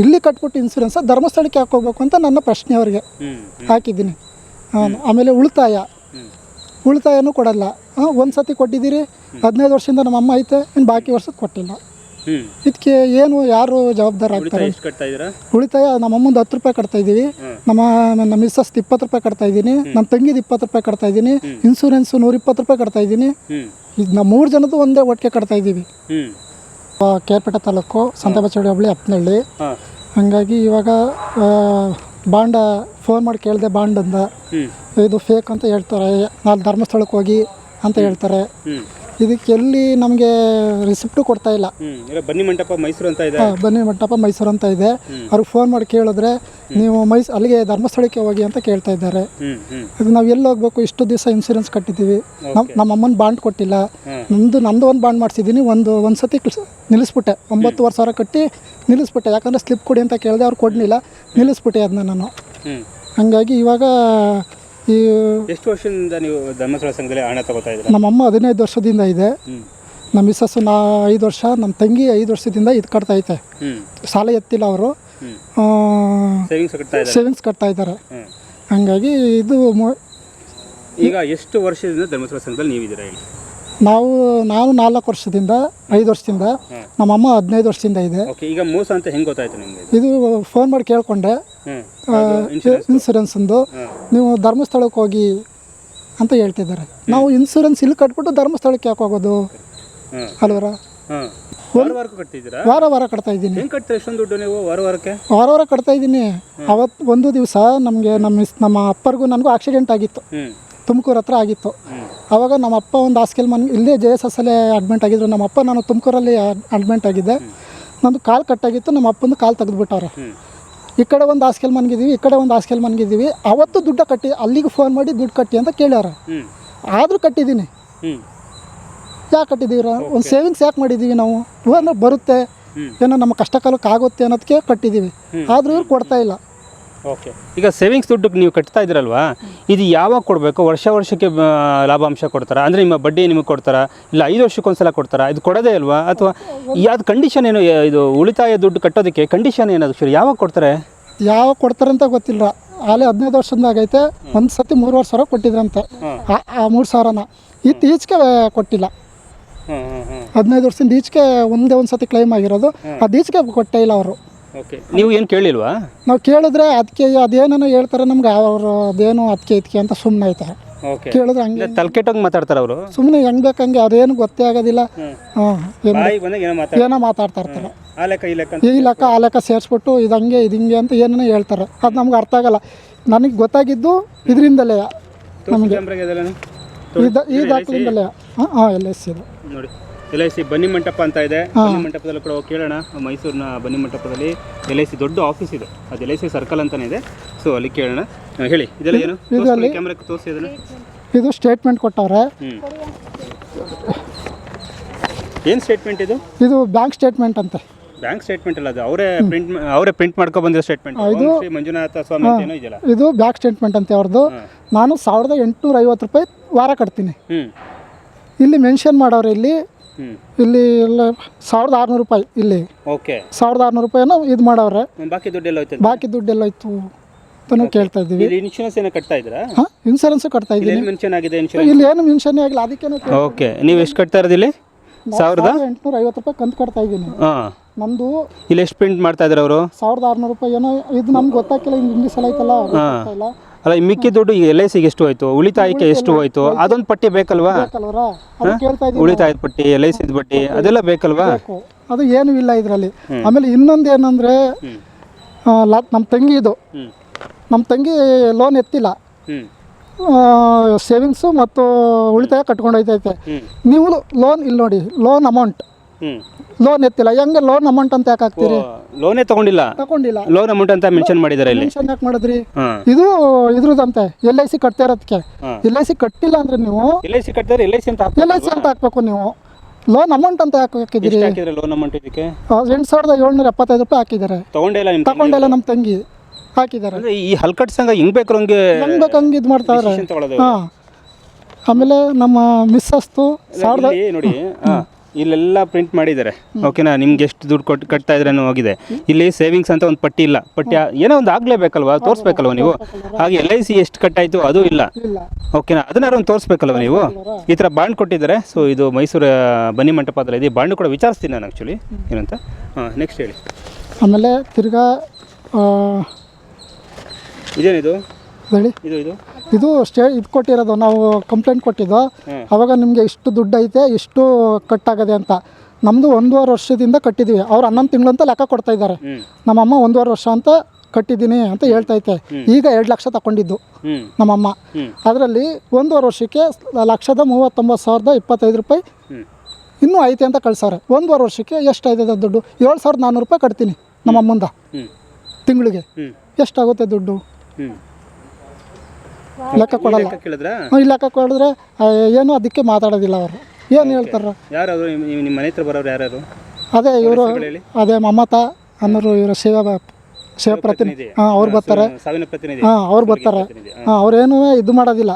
ಇಲ್ಲಿ ಕಟ್ಬಿಟ್ಟು ಇನ್ಸೂರೆನ್ಸ್ ಧರ್ಮಸ್ಥಳಕ್ಕೆ ಯಾಕೆ ಹೋಗ್ಬೇಕು ಅಂತ ನನ್ನ ಪ್ರಶ್ನೆ ಅವರಿಗೆ ಹಾಕಿದ್ದೀನಿ. ಆಮೇಲೆ ಉಳಿತಾಯ. ಉಳಿತಾಯನೂ ಕೊಡಲ್ಲ. ಒಂದು ಸತಿ ಕೊಟ್ಟಿದ್ದೀರಿ ಹದಿನೈದು ವರ್ಷದಿಂದ ನಮ್ಮ ಅಮ್ಮ ಐತೆ ಇನ್ನು ಬಾಕಿ ವರ್ಷಕ್ಕೆ ಕೊಟ್ಟಿಲ್ಲ. ಇದಕ್ಕೆ ಏನು ಯಾರು ಜವಾಬ್ದಾರ ಆಗ್ತಾರೆ? ಉಳಿತಾಯ ನಮ್ಮ ಅಮ್ಮಂದು ಹತ್ತು ರೂಪಾಯಿ ಕಟ್ತಾ ಇದ್ದೀವಿ. ನಮ್ಮ ನಮ್ಮ ಮಿಸ್ಸಸ್ ಇಪ್ಪತ್ತು ರೂಪಾಯಿ ಕಟ್ತಾ ಇದ್ದೀನಿ. ನಮ್ಮ ತಂಗಿದು ಇಪ್ಪತ್ತು ರೂಪಾಯಿ ಕಟ್ತಾ ಇದ್ದೀನಿ. ಇನ್ಸೂರೆನ್ಸ್ ನೂರ ಇಪ್ಪತ್ತು ರೂಪಾಯಿ ಕಟ್ತಾ ಇದ್ದೀನಿ. ಇದು ನಮ್ಮ ಮೂರು ಜನದ್ದು ಒಂದೇ ಒಟ್ಟಿಗೆ ಕಟ್ತಾ ಇದ್ದೀವಿ. ಕೇರ್ಪೇಟೆ ತಾಲೂಕು ಸಂತಬಚ್ಚಡಿ ಹೋಬಳಿ ಅಪ್ಪನಹಳ್ಳಿ ಹಂಗಾಗಿ ಇವಾಗ ಬಾಂಡ ಫೋನ್ ಮಾಡಿ ಕೇಳಿದೆ ಬಾಂಡ್ ಅಂದ ಇದು ಫೇಕ್ ಅಂತ ಹೇಳ್ತಾರೆ. ನಾನು ಧರ್ಮಸ್ಥಳಕ್ಕೆ ಹೋಗಿ ಅಂತ ಹೇಳ್ತಾರೆ. ಹ್ಮ್ ಇದಕ್ಕೆ ಎಲ್ಲಿ ನಮಗೆ ರಿಸಿಪ್ಟು ಕೊಡ್ತಾ ಇಲ್ಲ. ಬನ್ನಿ ಮಂಟಪ ಮೈಸೂರು ಅಂತ ಇದೆ. ಬನ್ನಿ ಮಂಟಪ ಮೈಸೂರು ಅಂತ ಇದೆ. ಅವ್ರಿಗೆ ಫೋನ್ ಮಾಡಿ ಕೇಳಿದ್ರೆ ನೀವು ಮೈಸ್ ಅಲ್ಲಿಗೆ ಧರ್ಮಸ್ಥಳಕ್ಕೆ ಹೋಗಿ ಅಂತ ಕೇಳ್ತಾ ಇದ್ದಾರೆ. ಅದು ಇದು ನಾವು ಎಲ್ಲಿ ಹೋಗ್ಬೇಕು ಇಷ್ಟು ದಿವಸ ಇನ್ಸೂರೆನ್ಸ್ ಕಟ್ಟಿದ್ದೀವಿ. ನಮ್ಮ ನಮ್ಮ ಅಮ್ಮನ ಬಾಂಡ್ ಕೊಟ್ಟಿಲ್ಲ. ನಮ್ಮದು ನಂದು ಒಂದು ಬಾಂಡ್ ಮಾಡಿಸಿದ್ದೀನಿ ಒಂದು ಒಂದು ಸತಿ ನಿಲ್ಲಿಸ್ಬಿಟ್ಟೆ. ಒಂಬತ್ತುವರೆ ಸಾವಿರ ಕಟ್ಟಿ ನಿಲ್ಲಿಸ್ಬಿಟ್ಟೆ. ಯಾಕಂದರೆ ಸ್ಲಿಪ್ ಕೊಡಿ ಅಂತ ಕೇಳಿದೆ ಅವ್ರು ಕೊಡಲಿಲ್ಲ. ನಿಲ್ಲಿಸ್ಬಿಟ್ಟೆ ಅದನ್ನ ನಾನು. ಹಾಗಾಗಿ ಇವಾಗ ಈ ಎಷ್ಟು ವರ್ಷದಿಂದ ನೀವು ಧರ್ಮಸ್ಥಳ ಸಂಘದಲ್ಲಿ ಹಣ ತಗೋತಾ ಇದ್ದೀರಾ? ನಮ್ಮಮ್ಮ ಹದಿನೈದು ವರ್ಷದಿಂದ ಇದೆ. ನಮ್ಮ ಮಿಸ್ಸಸ್ಸು ನಾ ಐದು ವರ್ಷ ನಮ್ಮ ತಂಗಿ ಐದು ವರ್ಷದಿಂದ ಇದು ಕಟ್ತಾ ಐತೆ. ಸಾಲ ಎತ್ತಿಲ್ಲ ಅವರು. ಸೇವಿಂಗ್ಸ್ ಕಟ್ತಾ ಇದ್ದಾರೆ? ಸೇವಿಂಗ್ಸ್ ಕಟ್ತಾ ಇದ್ದಾರೆ. ಹ್ಮ್. ಹಾಗಾಗಿ ಇದು ಮೊ- ಈಗ ಎಷ್ಟು ವರ್ಷದಿಂದ ಧರ್ಮಸ್ಥಳ ಸಂಘದಲ್ಲಿ ನೀವಿದ್ದೀರಾ ಹೇಳಿ ನಾವು ನಾನು ನಾಲ್ಕು ವರ್ಷದಿಂದ ಐದು ವರ್ಷದಿಂದ. ನಮ್ಮಮ್ಮ ಹದಿನೈದು ವರ್ಷದಿಂದ ಇದೆ. ಓಕೆ ಈಗ ಮೋಸ ಅಂತ ಹೆಂಗೆ ಗೊತ್ತಾಯ್ತು ನಿಮಗೆ ಇದು? ಫೋನ್ ಮಾಡಿ ಕೇಳಿಕೊಂಡೆ. ಇನ್ಸೂರೆನ್ಸಂದು ನೀವು ಧರ್ಮಸ್ಥಳಕ್ಕೆ ಹೋಗಿ ಅಂತ ಹೇಳ್ತಿದ್ದಾರೆ. ನಾವು ಇನ್ಸೂರೆನ್ಸ್ ಇಲ್ಲಿ ಕಟ್ಬಿಟ್ಟು ಧರ್ಮಸ್ಥಳಕ್ಕೆ ಯಾಕೆ ಹೋಗೋದು? ಅಲ್ವರ? ವಾರ ವಾರ ಕಟ್ತಾ ಇದ್ದೀನಿ. ವಾರ ವಾರ ಕಟ್ತಾ ಇದ್ದೀನಿ. ಅವತ್ತು ಒಂದು ದಿವಸ ನಮಗೆ ನಮ್ಮ ನಮ್ಮ ಅಪ್ಪರಿಗೂ ನನಗೂ ಆಕ್ಸಿಡೆಂಟ್ ಆಗಿತ್ತು. ತುಮಕೂರು ಹತ್ರ ಆಗಿತ್ತು. ಅವಾಗ ಆವಾಗ ನಮ್ಮ ಅಪ್ಪ ಒಂದು ಹಾಸ್ಕೆಲ್ ಮನೆ ಇಲ್ಲೇ ಜೆ ಎಸ್ ಎಸ್ ಅಲ್ಲೇ ಅಡ್ಮಿಂಟ್ ಆಗಿದ್ರು. ನಮ್ಮ ಅಪ್ಪ ನಾನು ತುಮಕೂರಲ್ಲಿ ಅಡ್ಮಿಂಟ್ ಆಗಿದ್ದೆ. ನಂದು ಕಾಲು ಕಟ್ಟಾಗಿತ್ತು ನಮ್ಮ ಅಪ್ಪಂದು ಕಾಲು ತೆಗೆದುಬಿಟ್ಟವ್ರೆ. ಈ ಕಡೆ ಒಂದು ಹಾಸ್ಕೆಲ್ ಮನ್ಗಿದ್ದೀವಿ ಈ ಕಡೆ ಒಂದು ಹಾಸ್ಕೆಲ್ ಮನ್ಗಿದ್ದೀವಿ. ಅವತ್ತು ದುಡ್ಡು ಕಟ್ಟಿ ಅಲ್ಲಿಗೆ ಫೋನ್ ಮಾಡಿ ದುಡ್ಡು ಕಟ್ಟಿ ಅಂತ ಕೇಳ್ಯಾರ. ಆದರೂ ಕಟ್ಟಿದ್ದೀನಿ. ಯಾಕೆ ಕಟ್ಟಿದ್ದೀರ? ಒಂದು ಸೇವಿಂಗ್ಸ್ ಯಾಕೆ ಮಾಡಿದ್ದೀವಿ ನಾವು? ಅಂದ್ರೆ ಬರುತ್ತೆ. ಏನೋ ನಮ್ಮ ಕಷ್ಟ ಕಾಲಕ್ಕೆ ಆಗುತ್ತೆ ಅನ್ನೋದಕ್ಕೆ ಕಟ್ಟಿದ್ದೀವಿ. ಆದರೂ ಇವ್ರು ಕೊಡ್ತಾ ಇಲ್ಲ. ಓಕೆ. ಈಗ ಸೇವಿಂಗ್ಸ್ ದುಡ್ಡು ನೀವು ಕಟ್ತಾ ಇದ್ದೀರಲ್ವಾ? ಇದು ಯಾವಾಗ ಕೊಡಬೇಕು? ವರ್ಷ ವರ್ಷಕ್ಕೆ ಆ, ಲಾಭಾಂಶ ಕೊಡ್ತಾರಾ? ಅಂದರೆ ನಿಮ್ಮ ಬಡ್ಡಿ ನಿಮಗೆ ಕೊಡ್ತಾರಾ? ಇಲ್ಲ ಐದು ವರ್ಷಕ್ಕೊಂದ್ಸಲ ಕೊಡ್ತಾರಾ? ಇದು ಕೊಡೋದೇ ಅಲ್ವಾ? ಅಥವಾ ಯಾವ್ದು ಕಂಡೀಷನ್ ಏನು ಯ- ಇದು ಉಳಿತಾಯ ದುಡ್ಡು ಕಟ್ಟೋದಕ್ಕೆ ಕಂಡೀಷನ್ ಏನದು ಶುರು ಯಾವಾಗ ಕೊಡ್ತಾರೆ? ಯಾವಾಗ ಕೊಡ್ತಾರಂತ ಅಂತ ಗೊತ್ತಿಲ್ಲ. ಆಲೆ ಹದಿನೈದು ವರ್ಷದಾಗೈತೆ ಒಂದು ಸತಿ ಮೂರುವರೆ ಸಾವಿರ ಕೊಟ್ಟಿದ್ರಂತೆ. ಆ- ಆ ಮೂರು ಸಾವಿರನ. ಇತ್ತೀಚೆಗೆ ಕೊಟ್ಟಿಲ್ಲ. ಹದಿನೈದು ವರ್ಷದಿಂದ ಈಚೆಗೆ ಒಂದೇ ಒಂದು ಸತಿ ಕ್ಲೈಮ್ ಆಗಿರೋದು ಅದು ಈಚೆಗೆ ಕೊಟ್ಟೇ ಇಲ್ಲ ಅವರು. ಓಕೆ. ನೀವು ಏನು ಕೇಳಿಲ್ವಾ? ನಾವು ಕೇಳಿದ್ರೆ ಅದಕ್ಕೆ ಅದೇನೋ ಹೇಳ್ತಾರೆ ನಮ್ಗೆ ಅವರು ಅದೇನು ಅದಕ್ಕೆ ಇದಕ್ಕೆ ಅಂತ ಸುಮ್ಮನೆ ಆಯ್ತಾರೆ ಓಕೆ. ಕೇಳಿದ್ರೆ ಹಂಗೆ. ತಲೆಕೆಟ್ಟೋಗಿ ಮಾತಾಡ್ತಾರೆ ಅವರು? ಸುಮ್ಮನೆ ಹೆಂಗೆ ಬೇಕಂಗೆ ಅದೇನು ಗೊತ್ತೇ ಆಗೋದಿಲ್ಲ. ಹಾಂ ಏನು ಬಾಯಿಗೆ ಬಂದಾಗ ಏನೋ ಮಾತಾಡ ಏನೋ ಮಾತಾಡ್ತಾ ಇರ್ತಾರೆ. ಆ ಲೆಕ್ಕ ಈ ಲೆಕ್ಕ ಅಂತ ಈ ಲೆಕ್ಕ ಆ ಲೆಕ್ಕ ಸೇರಿಸ್ಬಿಟ್ಟು ಇದಂಗೆ ಹಂಗೆ ಇದು ಹಿಂಗೆ ಅಂತ ಏನೇನೋ ಹೇಳ್ತಾರೆ. ಅದು ನಮ್ಗೆ ಅರ್ಥ ಆಗಲ್ಲ. ನನಗೆ ಗೊತ್ತಾಗಿದ್ದು ಇದರಿಂದಲೇ. ನಮಗೆ. ಇದು ಈ ದಾಖಲಿಂದಲೇ ಹಾಂ ಹಾಂ ಎಲ್ ಎಸ್ ಇದು. ನೋಡಿ. ಎಲ್ ಐ ಸಿ ಬನ್ನಿ ಮಂಟಪ ಅಂತ ಇದೆ. ಬನ್ನಿ ಮಂಟಪದಲ್ಲಿ ಕೂಡ ಹೋಗಿ ಕೇಳೋಣ. ಮೈಸೂರಿನ ಬನ್ನಿ ಮಂಟಪದಲ್ಲಿ ಎಲ್ ಐ ಸಿ ದೊಡ್ಡ ಆಫೀಸ್ ಇದೆ. ಅದು ಎಲ್ ಐ ಸಿ ಸರ್ಕಲ್ ಅಂತಾನೆ ಇದೆ. ಸೊ ಅಲ್ಲಿ ಕೇಳೋಣ. ಹೇಳಿ. ಇದೆಲ್ಲ ಏನು? ಕ್ಯಾಮ್ರಾಕ್ಕೆ ತೋರಿಸಿ ಇದು ಸ್ಟೇಟ್ಮೆಂಟ್ ಕೊಟ್ಟವ್ರೆ. ಏನು ಸ್ಟೇಟ್ಮೆಂಟ್ ಇದು? ಇದು ಬ್ಯಾಂಕ್ ಸ್ಟೇಟ್ಮೆಂಟ್ ಅಂತ. ಬ್ಯಾಂಕ್ ಸ್ಟೇಟ್ಮೆಂಟ್ ಅಲ್ಲ ಅದು. ಅವರೇ ಪ್ರಿಂಟ್ ಅವರೇ ಪ್ರಿಂಟ್ ಮಾಡ್ಕೊಂಡು ಬಂದಿರೋ ಸ್ಟೇಟ್ಮೆಂಟ್ ಶ್ರೀ ಮಂಜುನಾಥ ಸ್ವಾಮಿ ಅಂತ ಏನೋ ಇದೆಯಲ್ಲ. ಇದು ಬ್ಯಾಂಕ್ ಸ್ಟೇಟ್ಮೆಂಟ್ ಅಂತ ಅವ್ರದ್ದು ನಾನು ಸಾವಿರದ ಎಂಟುನೂರ ಐವತ್ತು ರೂಪಾಯಿ ವಾರ ಕಟ್ತೀನಿ. ಇಲ್ಲಿ ಮೆನ್ಷನ್ ಮಾಡೋರು ಇಲ್ಲಿ ಇಲ್ಲಿ ಎಲ್ಲ ಸಾವಿರದ ಆರುನೂರು ರೂಪಾಯಿ ಇಲ್ಲಿ. ಓಕೆ. ಸಾವಿರದ ಆರುನೂರು ರೂಪಾಯಿನ ಇದು ಮಾಡವ್ರೆ. ಬಾಕಿ ದುಡ್ಡೆಲ್ಲ ಹೋಯ್ತು ಬಾಕಿ ದುಡ್ಡೆಲ್ಲ ಎಲ್ಲೋಯ್ತು ಅಂತಲೂ ಕೇಳ್ತಾ ಇದ್ದೀವಿ. ಇಲ್ಲಿ ಇನ್ಶೂರೆನ್ಸ್ ಏನೋ ಕಟ್ತಾ ಇದ್ದೀರಾ? ಹಾಂ ಇನ್ಸೂರೆನ್ಸು ಕಟ್ತಾ ಇಲ್ಲಿ ಮೆನ್ಷನ್ ಆಗಿದೆ ಇನ್ಶೂರೆನ್ಸ್ ಇಲ್ಲಿ ಏನು ಮೆನ್ಷನ್ ಆಗಿಲ್ಲ ಅದಕ್ಕೆ ಓಕೆ. ನೀವು ಎಷ್ಟು ಕಟ್ತಾ ಇರೋದು ಇಲ್ಲಿ? ಸಾವಿರದ? ಎಂಟುನೂರ ಐವತ್ತು ರೂಪಾಯಿ ಕಂತು ಕಟ್ತಾ ಇದ್ದೀನಿ. ಹಾಂ. ನಂದು ಇಲ್ಲಿ ಎಷ್ಟು ಪ್ರಿಂಟ್ ಮಾಡ್ತಾ ಇದ್ದಾರೆ ಅವರು? ಸಾವಿರದ ಆರುನೂರು ರೂಪಾಯಿ ಏನೋ ಇದು ನಮ್ಗೆ ಗೊತ್ತಾಗಿಲ್ಲ ಹಿಂಗೆ ಇಂಗ್ಲೀಷ್ ಎಲ್ಲ ಐತಲ್ಲ ಅಲ್ಲ ಈ ಮಿಕ್ಕಿ ದುಡ್ಡು ಎಲ್ ಐ ಸಿಗೆ ಎಷ್ಟು ಹೋಯ್ತು? ಉಳಿತಾಯಕ್ಕೆ ಎಷ್ಟು ಹೋಯ್ತು? ಅದೊಂದು ಪಟ್ಟಿ ಬೇಕಲ್ವಾ? ಬೇಕಲ್ವರ? ಅದು ಕೇಳ್ತಾ ಇದ್ದೀನಿ. ಉಳಿತಾಯದ ಪಟ್ಟಿ ಎಲ್ ಐ ಸಿದ ಪಟ್ಟಿ ಅದೆಲ್ಲ ಬೇಕಲ್ವಾ? ಅದು ಏನು ಇಲ್ಲ ಇದರಲ್ಲಿ. ಆಮೇಲೆ ಇನ್ನೊಂದು ಏನಂದರೆ. ನಮ್ಮ ತಂಗಿ ಇದು. ನಮ್ಮ ತಂಗಿ ಲೋನ್ ಎತ್ತಿಲ್ಲ. ಸೇವಿಂಗ್ಸು ಮತ್ತು ಉಳಿತಾಯ ಕಟ್ಕೊಂಡೋಯ್ತೈತೆ ಹ್ಞೂ ನೀವು ಲೋನ್ ಇಲ್ಲಿ ನೋಡಿ ಲೋನ್ ಅಮೌಂಟ್ ಲೋನ್ ಎತ್ತಿಲ್ಲ. ಹೆಂಗೆ ಲೋನ್ ಅಮೌಂಟ್ ಅಂತ ಯಾಕೆ ಹಾಕ್ತೀರಿ? ಲೋನೇ ತಗೊಂಡಿಲ್ಲ. ತಗೊಂಡಿಲ್ಲ. ಲೋನ್ ಅಮೌಂಟ್ ಅಂತ ಮೆನ್ಷನ್ ಮಾಡಿದ್ದಾರೆ ಇಲ್ಲಿ. ಮೆನ್ಷನ್ ಯಾಕೆ ಮಾಡಿದ್ರಿ? ಇದು ಇದ್ರದಂತೆ ಎಲ್ ಐ ಸಿ ಕಟ್ತಾ ಇರೋದಕ್ಕೆ. ಎಲ್ ಐ ಸಿ ಕಟ್ಟಿಲ್ಲ ಅಂದ್ರೆ ನೀವು ಎಲ್ ಐ ಸಿ ಕಟ್ಟಿದ್ರೆ ಎಲ್ ಐ ಸಿ ಅಂತ ಎಲ್ ಐ ಸಿ ಅಂತ ಹಾಕ್ಬೇಕು ನೀವು. ಲೋನ್ ಅಮೌಂಟ್ ಅಂತ ಯಾಕೆ ಹಾಕಿದ್ದೀರಿ? ಹಾಕಿದ್ರೆ ಲೋನ್ ಅಮೌಂಟ್ ಇದಕ್ಕೆ? ಎಂಟು ಸಾವಿರದ ಏಳ್ನೂರ ಎಪ್ಪತ್ತೈದು ರೂಪಾಯಿ ಹಾಕಿದ್ದಾರೆ. ತಗೊಂಡಿಲ್ಲ ನಿಮ್ಮ ತಗೊಂಡಿಲ್ಲ ನಮ್ಮ ತಂಗಿ. ಹಾಕಿದ್ದಾರೆ. ಈ ಹಲ್ಕಟ್ ಸಂಘ ಹೆಂಗ್ ಬೇಕು ಹಂಗೆ ಹೆಂಗ್ ಬೇಕು ಹಂಗೆ ಇದು ಮಾಡ್ತಾವ್ರೆ ಹಾಂ. ಆಮೇಲೆ ನಮ್ಮ ಮಿಸ್ಸಸ್ತು ಸಾವಿರದ ನೋಡಿ ಹಾ. ಇಲ್ಲೆಲ್ಲ ಪ್ರಿಂಟ್ ಮಾಡಿದ್ದಾರೆ. ಓಕೆನಾ ನಿಮ್ಗೆ ಎಷ್ಟು ದುಡ್ಡು ಕೊಟ್ಟು ಕಟ್ತಾ ಇದ್ರೆ ಹೋಗಿದೆ. ಇಲ್ಲಿ ಸೇವಿಂಗ್ಸ್ ಅಂತ ಒಂದು ಪಟ್ಟಿ ಇಲ್ಲ. ಪಟ್ಟಿ ಏನೋ ಒಂದು ಆಗ್ಲೇಬೇಕಲ್ವಾ? ತೋರಿಸ್ಬೇಕಲ್ವ ನೀವು? ಹಾಗೆ ಎಲ್ ಐ ಸಿ ಎಷ್ಟು ಕಟ್ಟಾಯಿತು ಅದು ಇಲ್ಲ. ಓಕೆನಾ ಅದನ್ನಾರು ಒಂದು ತೋರಿಸ್ಬೇಕಲ್ವ ನೀವು? ಈ ಥರ ಬಾಂಡ್ ಕೊಟ್ಟಿದ್ದಾರೆ. ಸೊ ಇದು ಮೈಸೂರು ಬನ್ನಿ ಮಂಟಪ ಹತ್ರ ಇದೆ ಬಾಂಡ್ ಕೂಡ ವಿಚಾರಿಸ್ತೀನಿ ನಾನು ಆ್ಯಕ್ಚುಲಿ ಏನಂತ? ಹಾಂ ನೆಕ್ಸ್ಟ್ ಹೇಳಿ. ಆಮೇಲೆ ತಿರ್ಗಾ ಇದೇನಿದು? ಹೇಳಿ. ಇದು ಇದು? ಇದು ಸ್ಟೇ ಇದು ಕೊಟ್ಟಿರೋದು ನಾವು ಕಂಪ್ಲೇಂಟ್ ಕೊಟ್ಟಿದ್ದು. ಅವಾಗ ನಿಮಗೆ ಇಷ್ಟು ದುಡ್ಡು ಐತೆ ಇಷ್ಟು ಕಟ್ಟಾಗದೆ ಅಂತ. ನಮ್ಮದು ಒಂದೂವರೆ ವರ್ಷದಿಂದ ಕಟ್ಟಿದ್ದೀವಿ ಅವ್ರು ಹನ್ನೊಂದು ತಿಂಗಳು ಅಂತ ಲೆಕ್ಕ ಕೊಡ್ತಾ ಇದ್ದಾರೆ. ನಮ್ಮಮ್ಮ ಒಂದೂವರೆ ವರ್ಷ ಅಂತ ಕಟ್ಟಿದ್ದೀನಿ ಅಂತ ಹೇಳ್ತೈತೆ ಈಗ ಎರಡು ಲಕ್ಷ ತಗೊಂಡಿದ್ದು ನಮ್ಮ ನಮ್ಮಮ್ಮ. ಅದರಲ್ಲಿ ಒಂದೂವರೆ ವರ್ಷಕ್ಕೆ ಲಕ್ಷದ ಮೂವತ್ತೊಂಬತ್ತು ಸಾವಿರದ ಇಪ್ಪತ್ತೈದು ರೂಪಾಯಿ ಇನ್ನೂ ಐತೆ ಅಂತ ಕಳ್ಸಾರೆ ಒಂದೂವರೆ ವರ್ಷಕ್ಕೆ ಎಷ್ಟು ಆಯ್ತದೆ ದುಡ್ಡು? ಏಳು ಸಾವಿರದ ನಾನ್ನೂರು ರೂಪಾಯಿ ಕಟ್ತೀನಿ ನಮ್ಮ ಅಮ್ಮಂದ ಹ್ಞೂ ತಿಂಗಳಿಗೆ. ಎಷ್ಟಾಗುತ್ತೆ ದುಡ್ಡು? ಲೆಕ್ಕ ಕೊಡಲ್ಲ. ಕೇಳಿದ್ರಾ? ಈ ಲೆಕ್ಕ ಕೊಡಿದ್ರೆ ಏನು ಅದಕ್ಕೆ ಮಾತಾಡೋದಿಲ್ಲ ಅವರು. ಏನು ಹೇಳ್ತಾರ ಯಾರು ನಿಮ್ಮ ಮನೆ ಹತ್ರ ಬರೋರು ಯಾರು ಅದೇ ಇವರು ಅದೇ ಮಮತಾ ಅನ್ನೋರು ಇವರ ಶಿವ ಶಿವ ಪ್ರತಿನಿಧಿ. ಹಾಂ ಅವ್ರು ಬರ್ತಾರೆ. ಸಾವಿನ ಪ್ರತಿನಿಧಿ. ಹಾಂ ಅವ್ರು ಬರ್ತಾರೆ. ಹಾಂ ಅವ್ರೇನು ಇದು ಮಾಡೋದಿಲ್ಲ.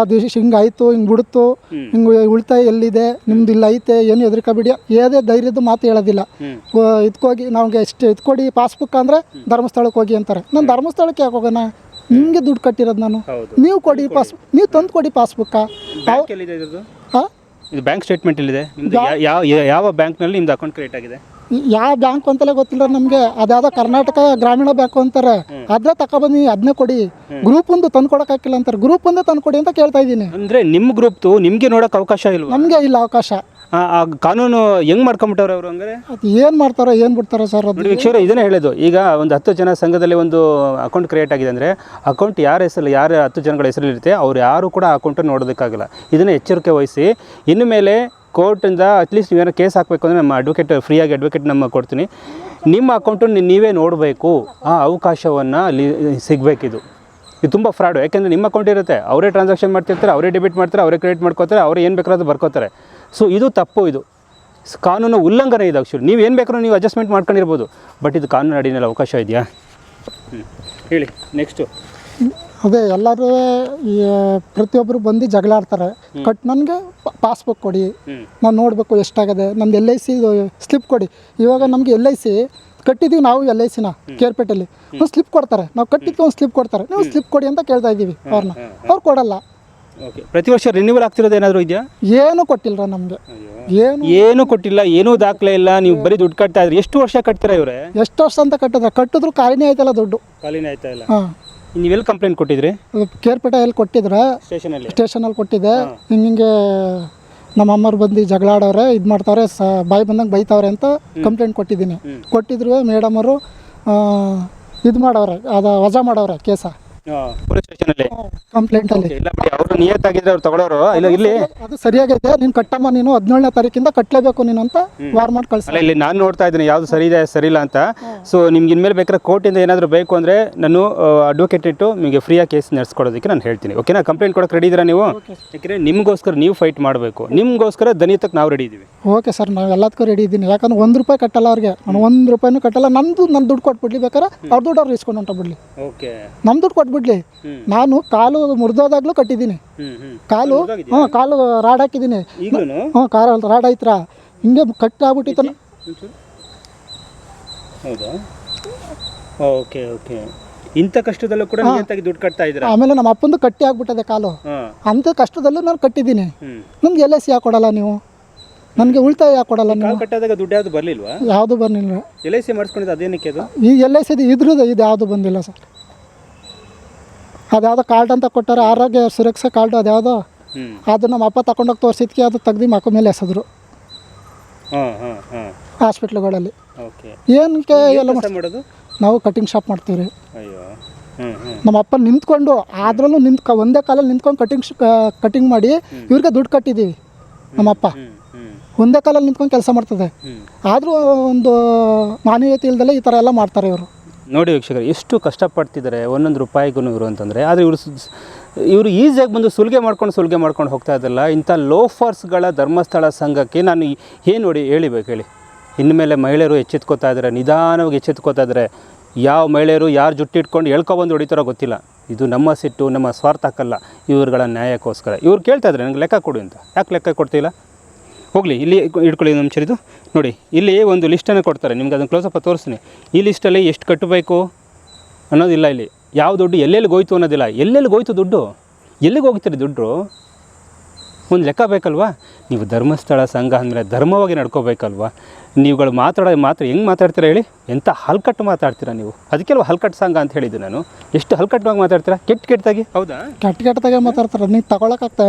ಅದು ಹಿಂಗೆ ಆಯಿತು ಹಿಂಗೆ ಬಿಡುತ್ತು ಹಿಂಗೆ ಉಳಿತಾಯ ಎಲ್ಲಿದೆ ನಿಮ್ದು ಇಲ್ಲ ಐತೆ ಏನು ಹೆದರ್ಕೋಬೇಡಿ. ಏದೇ ಧೈರ್ಯದ ಮಾತು ಹೇಳೋದಿಲ್ಲ. ಇದ್ಕೋಗಿ ಇದಕ್ಕೋಗಿ ನಮಗೆ ಎಷ್ಟು ಇದ್ಕೊಡಿ ಪಾಸ್ಬುಕ್ ಅಂದರೆ ಧರ್ಮಸ್ಥಳಕ್ಕೆ ಹೋಗಿ ಅಂತಾರೆ. ನಾನು ಧರ್ಮಸ್ಥಳಕ್ಕೆ ಯಾಕೆ ಹೋಗೋಣ? ನಿಮಗೆ ದುಡ್ಡು ಕಟ್ಟಿರೋದು ನಾನು. ಹೌದು. ನೀವು ಕೊಡಿ ಪಾಸ್ ನೀವು ತಂದು ಕೊಡಿ ಪಾಸ್ಬುಕ್ಕಾ? ಬ್ಯಾಂಕ್ ಎಲ್ಲಿದೆ ಇದ್ರದ್ದು? ಹಾಂ? ಇದು ಬ್ಯಾಂಕ್ ಸ್ಟೇಟ್ಮೆಂಟ್ ಎಲ್ಲಿದೆ? ನಿಮ್ದು ಯಾ- ಯಾವ ಯಾ- ಯಾವ ಬ್ಯಾಂಕ್ನಲ್ಲಿ ನಿಮ್ದು ಅಕೌಂಟ್ ಕ್ರಿಯೇಟ್ ಆಗಿದೆ? ಯಾವ ಬ್ಯಾಂಕ್ ಅಂತಲೇ ಗೊತ್ತಿಲ್ಲ ನಮಗೆ. ಅದ್ಯಾವುದೋ ಕರ್ನಾಟಕ ಗ್ರಾಮೀಣ ಬ್ಯಾಂಕ್ ಅಂತಾರೆ. ಅದ್ರ ತಗೊಬನ್ನಿ ಅದನ್ನೇ ಕೊಡಿ. ಗ್ರೂಪ್ ಒಂದು ತಂದು ಕೊಡೋಕ್ಕಾಗಿಲ್ಲ ಅಂತಾರೆ. ಗ್ರೂಪ್ ಒಂದೇ ತಂದು ಕೊಡಿ ಅಂತ ಕೇಳ್ತಾ ಇದ್ದೀನಿ. ಅಂದ್ರೆ ನಿಮ್ಮ ಗ್ರೂಪ್ದು ನಿಮಗೆ ನೋಡೋಕೆ ಅವಕಾಶ ಇಲ್ವಾ? ನಮಗೆ ಇಲ್ಲ ಅವಕಾಶ. ಆ ಕಾನೂನು ಹೆಂಗ್ ಮಾಡ್ಕೊಂಬಿಟ್ಟವ್ರೆ ಅವರು ಹಂಗಾರೆ? ಅದು ಏನು ಮಾಡ್ತಾರೋ ಏನು ಬಿಡ್ತಾರೋ ಸರ್ ಅದು? ನೋಡಿ ವೀಕ್ಷಕರೇ ಇದನ್ನೇ ಹೇಳೋದು. ಈಗ ಒಂದು ಹತ್ತು ಜನ ಸಂಘದಲ್ಲಿ ಒಂದು ಅಕೌಂಟ್ ಕ್ರಿಯೇಟ್ ಆಗಿದೆ ಅಂದರೆ ಅಕೌಂಟ್ ಯಾರ ಹೆಸರಲ್ಲಿ ಯಾರ ಹತ್ತು ಜನಗಳ ಹೆಸರಲ್ಲಿರುತ್ತೆ ಅವ್ರು ಯಾರು ಕೂಡ ಆ ಅಕೌಂಟನ್ನು ನೋಡೋದಕ್ಕಾಗಲ್ಲ. ಇದನ್ನು ಎಚ್ಚರಿಕೆ ವಹಿಸಿ ಇನ್ನು ಮೇಲೆ ಕೋರ್ಟಿಂದ ಅಟ್ಲೀಸ್ಟ್ ನೀವೇನೋ ಕೇಸ್ ಹಾಕಬೇಕು ಅಂದರೆ ನಮ್ಮ ಅಡ್ವೊಕೇಟ್ ಫ್ರೀಯಾಗಿ ಅಡ್ವೊಕೇಟ್ ನಮ್ಮ ಕೊಡ್ತೀನಿ. ನಿಮ್ಮ ಅಕೌಂಟನ್ನು ನೀವೇ ನೋಡಬೇಕು. ಆ ಅವಕಾಶವನ್ನು ಅಲ್ಲಿ ಸಿಗಬೇಕಿದು. ಇದು ತುಂಬ ಫ್ರಾಡು ಯಾಕೆಂದರೆ ನಿಮ್ಮ ಅಕೌಂಟ್ ಇರುತ್ತೆ. ಅವರೇ ಟ್ರಾನ್ಸಾಕ್ಷನ್ ಮಾಡ್ತಿರ್ತಾರೆ ಅವರೇ ಡೆಬಿಟ್ ಮಾಡ್ತಾರೆ ಅವರೇ ಕ್ರೆಡಿಟ್ ಮಾಡ್ಕೋತಾರೆ ಅವರೇ ಏನು ಬೇಕಾದ್ರೂ ಬರ್ಕೋತಾರೆ. ಸೊ ಇದು ತಪ್ಪು ಇದು. ಕಾನೂನು ಉಲ್ಲಂಘನೆ ಇದೆ ಆ್ಯಕ್ಚುಲಿ ನೀವು ಏನು ಬೇಕಾದ್ರೂ ನೀವು ಅಡ್ಜಸ್ಟ್ಮೆಂಟ್ ಮಾಡ್ಕೊಂಡಿರ್ಬೋದು. ಬಟ್ ಇದು ಕಾನೂನು ಅಡಿನಲ್ಲಿ ಅವಕಾಶ ಇದೆಯಾ? ಹೇಳಿ ನೆಕ್ಸ್ಟು ಅದೇ ಎಲ್ಲರೂ ಪ್ರತಿಯೊಬ್ಬರು ಬಂದು ಜಗಳ ಆಡ್ತಾರೆ. ಕಟ್ ನನಗೆ ಪಾಸ್ಬುಕ್ ಕೊಡಿ. ನಾನು ನೋಡಬೇಕು ಎಷ್ಟಾಗಿದೆ. ನಮ್ದು ಎಲ್ ಐ ಸಿ ಸ್ಲಿಪ್ ಕೊಡಿ. ಇವಾಗ ನಮಗೆ ಎಲ್ ಐ ಸಿ ಕಟ್ಟಿದ್ದೀವಿ ನಾವು ಎಲ್ ಐ ಸಿನ ಕೇರ್ಪೇಟೆಯಲ್ಲಿ ಒಂದು ಸ್ಲಿಪ್ ಕೊಡ್ತಾರೆ. ನಾವು ಕಟ್ಟಿದ್ದು ಒಂದು ಸ್ಲಿಪ್ ಕೊಡ್ತಾರೆ. ನೀವು ಸ್ಲಿಪ್ ಕೊಡಿ ಅಂತ ಕೇಳ್ತಾ ಇದ್ದೀವಿ ಅವ್ರನ್ನ. ಅವ್ರು ಕೊಡಲ್ಲ. ಓಕೆ. ಪ್ರತಿ ವರ್ಷ ರಿನ್ಯೂವಲ್ ಆಗ್ತಿರೋದು ಏನಾದರೂ ಇದೆಯಾ? ಏನು ಕೊಟ್ಟಿಲ್ಲ ನಮಗೆ. ಏನು ಏನೂ ಕೊಟ್ಟಿಲ್ಲ ಏನೂ ದಾಖಲೆ ಇಲ್ಲ ನೀವು ಬರೀ ದುಡ್ಡು ಕಟ್ತಾ ಇದ್ರಿ. ಎಷ್ಟು ವರ್ಷ ಕಟ್ತೀರಾ ಇವರೇ? ಎಷ್ಟು ವರ್ಷ ಅಂತ ಕಟ್ಟಿದ್ರೆ ಕಟ್ಟಿದ್ರು ಖಾಲಿನೇ ಆಯ್ತಲ್ಲ ದುಡ್ಡು. ಖಾಲಿನೇ ಆಯ್ತಾ ಇಲ್ಲ? ಹಾಂ. ನೀವೆಲ್ಲಿ ಕಂಪ್ಲೇಂಟ್ ಕೊಟ್ಟಿದ್ರಿ? ಕೇರ್ಪೇಟೆ ಎಲ್ಲಿ ಕೊಟ್ಟಿದ್ರೆ ಸ್ಟೇಷನಲ್ಲಿ ಸ್ಟೇಷನಲ್ಲಿ ಕೊಟ್ಟಿದೆ. ಹಿಂಗೆ ನಮ್ಮ ಅಮ್ಮವ್ರು ಬಂದು ಜಗಳ ಆಡವ್ರೆ ಇದು ಮಾಡ್ತಾವ್ರೆ ಸ ಬಾಯಿ ಬಂದಂಗೆ ಬೈತಾವ್ರೆ ಅಂತ ಕಂಪ್ಲೇಂಟ್ ಕೊಟ್ಟಿದ್ದೀನಿ. ಕೊಟ್ಟಿದ್ರು ಮೇಡಮರು ಇದು ಮಾಡವ್ರೆ ಅದು ವಜಾ ಮಾಡವ್ರೆ ಕೇಸ. ಪೊಲೀಸ್ ಸ್ಟೇಷನಲ್ಲಿ ಕಂಪ್ಲೇಂಟಲ್ಲಿ ಇಲ್ಲ ಬಿಡಿ ಅವರು ನಿಯತ್ತಾಗಿದ್ರೆ ಅವ್ರು ತಗೊಳ್ಳೋರು ಇಲ್ಲ ಇಲ್ಲಿ? ಅದು ಸರಿಯಾಗೈತೆ ನೀನು ಕಟ್ಟಮ್ಮ ನೀನು ಹದಿನೇಳನೇ ತಾರೀಕಿಂದ ಕಟ್ಟಲೇಬೇಕು ನೀನು ಅಂತ ವಾರ್ ಮಾಡಿ ಕಳ್ಸಲ್ಲ ಇಲ್ಲಿ ನಾನು ನೋಡ್ತಾ ಇದ್ದೀನಿ ಯಾವ್ದು ಸರಿ ಇದೆ ಸರಿ ಇಲ್ಲ ಅಂತ. ಸೊ ನಿಮ್ಗೆ ಇನ್ಮೇಲೆ ಬೇಕಾದ್ರೆ ಕೋರ್ಟಿಂದ ಏನಾದರೂ ಬೇಕು ಅಂದರೆ ನಾನು ಅಡ್ವೊಕೇಟ್ ಇಟ್ಟು ನಿಮಗೆ ಫ್ರೀಯಾಗಿ ಕೇಸ್ ನಡೆಸ್ಕೊಡೋದಕ್ಕೆ ನಾನು ಹೇಳ್ತೀನಿ. ಓಕೆನಾ ಕಂಪ್ಲೇಂಟ್ ಕೊಡೋಕೆ ರೆಡಿ ಇದ್ದೀರಾ ನೀವು? ಯಾಕೆಂದರೆ ನಿಮಗೋಸ್ಕರ ನೀವು ಫೈಟ್ ಮಾಡಬೇಕು. ನಿಮಗೋಸ್ಕರ ದನಿತಕ್ಕೆ ನಾವು ರೆಡಿ ಇದ್ದೀವಿ ಓಕೆ ಸರ್ ನಾವು ಎಲ್ಲದಕ್ಕೂ ರೆಡಿ ಇದ್ದೀನಿ ಯಾಕಂದ್ರೆ ಒಂದು ರೂಪಾಯಿ ಕಟ್ಟಲ್ಲ ಅವ್ರಿಗೆ. ನಾನು ಒಂದು ರೂಪಾಯಿನೂ ಕಟ್ಟಲ್ಲ. ನಂದು ನನ್ನ ದುಡ್ಡು ಕೊಟ್ಬಿಡ್ಲಿ. ಬೇಕಾರೆ ಅವ್ರ ದುಡ್ಡು ಅವ್ರು ಇಸ್ಕೊಂಡು ಹೊಂಟೋಗ್ಬಿಡ್ಲಿ. ಓಕೆ ನಮ್ಮ ದುಡ್ಡು ಕೊಟ್ಬಿಡ್ಲಿ. ಹ್ಮ್. ನಾನು ಕಾಲು ಮುರಿದೋದಾಗ್ಲೂ ಕಟ್ಟಿದ್ದೀನಿ. ಕಾಲು? ಹ್ಞೂ ಕಾಲು ರಾಡ್ ಹಾಕಿದ್ದೀನಿ. ಹಾಂ ಹ್ಞೂ ಕಾರಲ್ಲಿ ರಾಡ್ ಐತ್ರ ಹಿಂಗೆ ಕಟ್ಟಾಗ್ಬಿಟ್ಟಿತ್ತು ಹೌದಾ? Okay okay. ಇಂಥ ಕಷ್ಟದಲ್ಲೂ ಕೂಡ ದುಡ್ಡು ಕಟ್ತಾ ಆಮೇಲೆ ನಮ್ಮ ಅಪ್ಪಂದು ಕಟ್ಟಿ ಆಗ್ಬಿಟ್ಟದೆ ಕಾಲು. ಅಂಥ ಕಷ್ಟದಲ್ಲೂ ನಾನು ಕಟ್ಟಿದ್ದೀನಿ. ನಮ್ಗೆ ಎಲ್ ಐ ಸಿ ಹಾಕೊಡಲ್ಲ ಕೊಡಲ್ಲ ನೀವು ನನಗೆ ಉಳಿತಾಯ ಯಾಕೆ ಕೊಡಲ್ಲ ನೀವು? ಕಾಲು ಕಟ್ಟಾದಾಗ ದುಡ್ಡು ಯಾವುದು ಬರಲಿಲ್ವಾ? ಯಾವುದು ಬರಲಿಲ್ಲ. ಎಲ್ ಐ ಸಿ ಮಾಡಿಸ್ಕೊಂಡಿದ್ದು ಅದೇನಕ್ಕೆ ಅದು? ಈ ಎಲ್ ಐ ಸಿ ಇದ್ರದ್ದು ಇದು ಯಾವುದು ಬಂದಿಲ್ಲ ಸರ್. ಅದ್ಯಾವುದೋ ಕಾರ್ಡ್ ಅಂತ ಕೊಟ್ಟಾರೆ ಆರೋಗ್ಯ ಸುರಕ್ಷಾ ಕಾರ್ಡ್ ಅದ್ಯಾವುದೋ. ಅದು ನಮ್ಮ ಅಪ್ಪ ತಗೊಂಡೋಗಿ ತೋರಿಸಿದ್ಕೆ ಅದು ತೆಗ್ದು ಮಕ್ಕ ಮೇಲೆ ಎಸೆದ್ರು. ಹಾಸ್ಪಿಟ್ಲ್ಗಳಲ್ಲಿ. ಏನಕ್ಕೆ ಎಲ್ಲ ಮಾಡೋದು? ನಾವು ಕಟಿಂಗ್ ಶಾಪ್ ಮಾಡ್ತೀವಿ ರೀ. ನಮ್ಮ ಅಪ್ಪ ನಿಂತ್ಕೊಂಡು ಅದರಲ್ಲೂ ನಿಂತ್ಕ ಒಂದೇ ಕಾಲಲ್ಲಿ ನಿಂತ್ಕೊಂಡು ಕಟಿಂಗ್ ಕಟಿಂಗ್ ಮಾಡಿ ಇವ್ರಿಗೆ ದುಡ್ಡು ಕಟ್ಟಿದ್ದೀವಿ ನಮ್ಮಪ್ಪ ಒಂದೇ ಕಾಲಲ್ಲಿ ನಿಂತ್ಕೊಂಡು ಕೆಲಸ ಮಾಡ್ತದೆ. ಆದರೂ ಒಂದು ಮಾನವೀಯತೆ ಇಲ್ದಲೆ ಈ ಥರ ಎಲ್ಲ ಮಾಡ್ತಾರೆ ಇವರು. ನೋಡಿ ವೀಕ್ಷಕರು, ಎಷ್ಟು ಕಷ್ಟಪಡ್ತಿದ್ದಾರೆ ಒಂದೊಂದು ರೂಪಾಯಿಗೂ ಇವರು ಅಂತಂದರೆ. ಆದರೆ ಇವರು ಇವರು ಈಸಿಯಾಗಿ ಬಂದು ಸುಲಿಗೆ ಮಾಡ್ಕೊಂಡು ಸುಲಿಗೆ ಮಾಡ್ಕೊಂಡು ಹೋಗ್ತಾ ಇದ್ದಲ್ಲ, ಇಂಥ ಲೋಫರ್ಸ್ಗಳ ಧರ್ಮಸ್ಥಳ ಸಂಘಕ್ಕೆ ನಾನು ಏನು ನೋಡಿ ಹೇಳಿಬೇಕು ಹೇಳಿ. ಇನ್ಮೇಲೆ ಮಹಿಳೆಯರು ಎಚ್ಚೆತ್ಕೋತಾ ಇದ್ದಾರೆ, ನಿಧಾನವಾಗಿ ಎಚ್ಚೆತ್ಕೋತಾ ಇದ್ದಾರೆ. ಯಾವ ಮಹಿಳೆಯರು ಯಾರು ಜುಟ್ಟಿಟ್ಕೊಂಡು ಎಳ್ಕೊಬಂದು ಹೊಡಿತಾರೋ ಗೊತ್ತಿಲ್ಲ. ಇದು ನಮ್ಮ ಸಿಟ್ಟು, ನಮ್ಮ ಸ್ವಾರ್ಥಕ್ಕಲ್ಲ ಇವರುಗಳ ನ್ಯಾಯಕ್ಕೋಸ್ಕರ. ಇವ್ರು ಕೇಳ್ತಾ ಇದ್ದಾರೆ ನನಗೆ ಲೆಕ್ಕ ಕೊಡು ಅಂತ. ಯಾಕೆ ಲೆಕ್ಕ ಕೊಡ್ತಿಲ್ಲ? ಹೋಗಲಿ ಇಲ್ಲಿ ಇಟ್ಕೊಳ್ಳಿ ನಮ್ಮ ಚರಿದು ನೋಡಿ ಇಲ್ಲಿ ಒಂದು ಲಿಸ್ಟನ್ನು ಕೊಡ್ತಾರೆ. ನಿಮ್ಗೆ ಅದನ್ನು ಕ್ಲೋಸಪ್ಪ ತೋರಿಸ್ತೀನಿ. ಈ ಲಿಸ್ಟಲ್ಲಿ ಎಷ್ಟು ಕಟ್ಟಬೇಕು ಅನ್ನೋದಿಲ್ಲ ಇಲ್ಲಿ. ಯಾವ ದುಡ್ಡು ಎಲ್ಲೆಲ್ಲಿ ಹೋಯ್ತು ಅನ್ನೋದಿಲ್ಲ. ಎಲ್ಲೆಲ್ಲಿ ಹೋಯ್ತು ದುಡ್ಡು? ಎಲ್ಲಿಗೆ ಹೋಗ್ತೀರಿ ದುಡ್ಡು? ಒಂದು ಲೆಕ್ಕ ಬೇಕಲ್ವಾ? ನೀವು ಧರ್ಮಸ್ಥಳ ಸಂಘ ಅಂದರೆ ಧರ್ಮವಾಗಿ ನಡ್ಕೋಬೇಕಲ್ವಾ? ನೀವುಗಳು ಮಾತಾಡೋ ಮಾತ್ರ ಹೆಂಗೆ ಮಾತಾಡ್ತೀರಾ ಹೇಳಿ? ಎಂಥ ಹಲ್ಕಟ್ಟು ಮಾತಾಡ್ತೀರಾ ನೀವು? ಅದಕ್ಕೆಲ್ಲ ಹಲ್ಕಟ್ಟು ಸಂಘ ಅಂತ ಹೇಳಿದ್ದು ನಾನು. ಎಷ್ಟು ಹಲ್ಕಟ್ಟವಾಗಿ ಮಾತಾಡ್ತೀರಾ? ಕೆಟ್ಟ ಕೆಟ್ಟದಾಗಿ ಹೌದಾ? ಕೆಟ್ಟ ಕೆಟ್ಟದಾಗೆ ಮಾತಾಡ್ತಾರೆ. ನೀವು ತಗೊಳಕ್ಕಾಗ್ತಾ